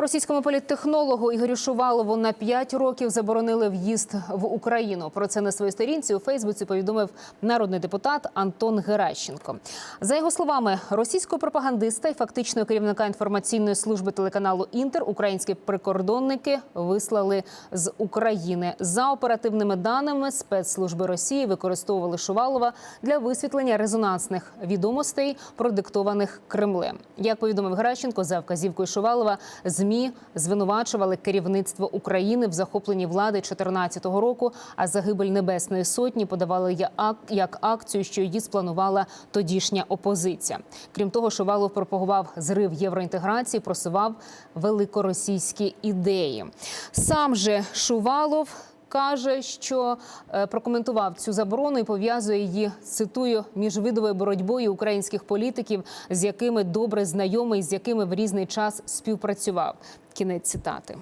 Російському політтехнологу Ігорю Шувалову на 5 років заборонили в'їзд в Україну. Про це на своїй сторінці у Фейсбуці повідомив народний депутат Антон Геращенко. За його словами, російського пропагандиста і фактичного керівника інформаційної служби телеканалу Інтер українські прикордонники вислали з України. За оперативними даними спецслужби Росії використовували Шувалова для висвітлення резонансних відомостей, продиктованих Кремлем. Як повідомив Геращенко, за вказівкою Шувалова змі звинувачували керівництво України в захопленні влади 2014 року. А загибель Небесної Сотні подавали як акцію, що її спланувала тодішня опозиція. Крім того, Шувалов пропагував зрив євроінтеграції, просував великоросійські ідеї. Сам же Шувалов. Каже, що е, прокоментував цю заборону і пов'язує її цитую міжвидовою боротьбою українських політиків, з якими добре знайомий, з якими в різний час співпрацював. Кінець цитати.